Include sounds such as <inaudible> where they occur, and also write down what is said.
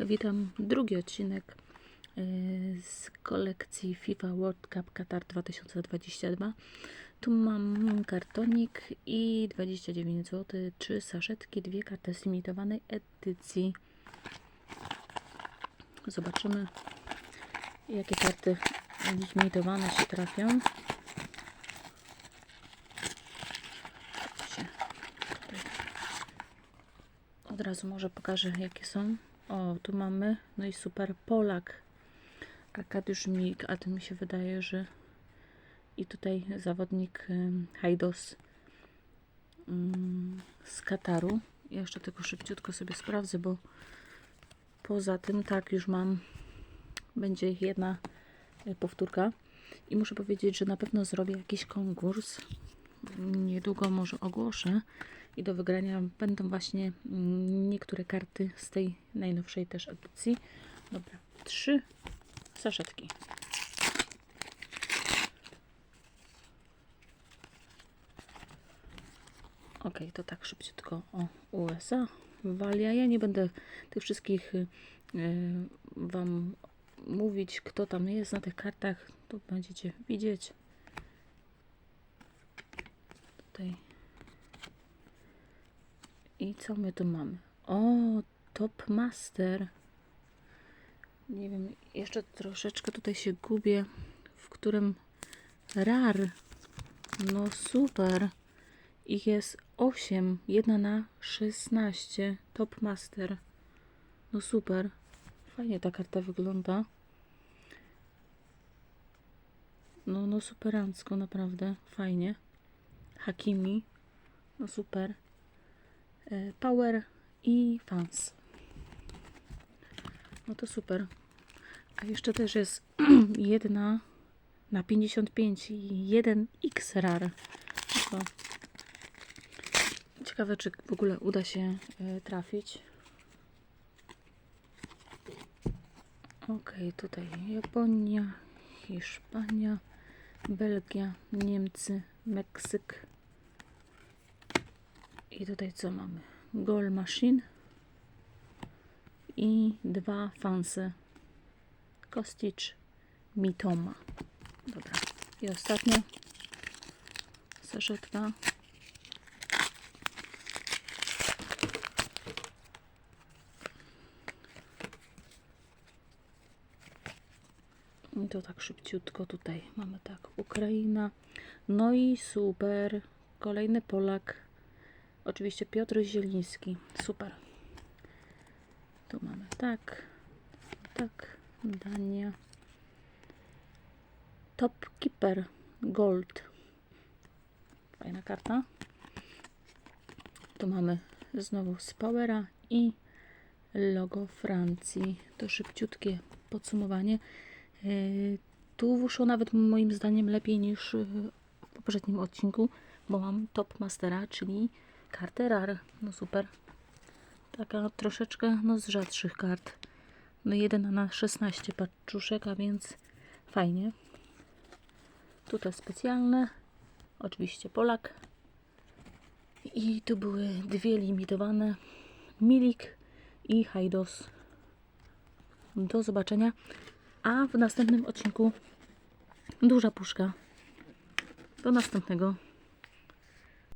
Witam. Drugi odcinek e, z kolekcji FIFA World Cup Qatar 2022. Tu mam kartonik i 29 zł, trzy saszetki, dwie karty z limitowanej edycji. Zobaczymy, jakie karty limitowane się trafią. Od razu może pokażę jakie są. O, tu mamy, no i super Polak. Arkadiusz Milik, a to mi się wydaje, że i tutaj zawodnik Hajdos ym, z Kataru. Ja jeszcze tylko szybciutko sobie sprawdzę, bo poza tym tak już mam, będzie jedna y, powtórka. I muszę powiedzieć, że na pewno zrobię jakiś konkurs. Niedługo może ogłoszę. I do wygrania będą właśnie mm, niektóre karty z tej najnowszej też edycji. Dobra, trzy saszetki. Ok, to tak szybciutko o USA. Walia. Ja nie będę tych wszystkich y, y, Wam mówić, kto tam jest na tych kartach. To będziecie widzieć. Tutaj i co my tu mamy? O, Top Master. Nie wiem, jeszcze troszeczkę tutaj się gubię, w którym rar. No super. Ich jest 8, jedna na 16. Top Master. No super. Fajnie ta karta wygląda. No, no superancko, naprawdę. Fajnie. Hakimi. No super. E, Power i Fans. No to super. A jeszcze też jest <clears throat> jedna na 55 i jeden XRAR. To ciekawe, czy w ogóle uda się e, trafić. Ok, tutaj Japonia, Hiszpania, Belgia, Niemcy, Meksyk. I tutaj co mamy? Goal Machine i dwa fanse. Kostic, Mitoma. Dobra. I ostatnia saszetka. I to tak szybciutko tutaj mamy tak Ukraina. No i super. Kolejny Polak. Oczywiście Piotr Zieliński. Super. Tu mamy tak. Tak. Dania. Top Keeper Gold. Fajna karta. Tu mamy znowu z Powera i logo Francji. To szybciutkie podsumowanie. Yy, Tu wyszło nawet moim zdaniem lepiej niż yy, w poprzednim odcinku, bo mam Top Mastera, czyli kartę RAR. No super. Taka troszeczkę no, z rzadszych kart. No 1 na 16 paczuszek, a więc fajnie. Tutaj specjalne. Oczywiście Polak. I tu były dwie limitowane. Milik i Hajdos. Do zobaczenia. A w następnym odcinku duża puszka. Do następnego.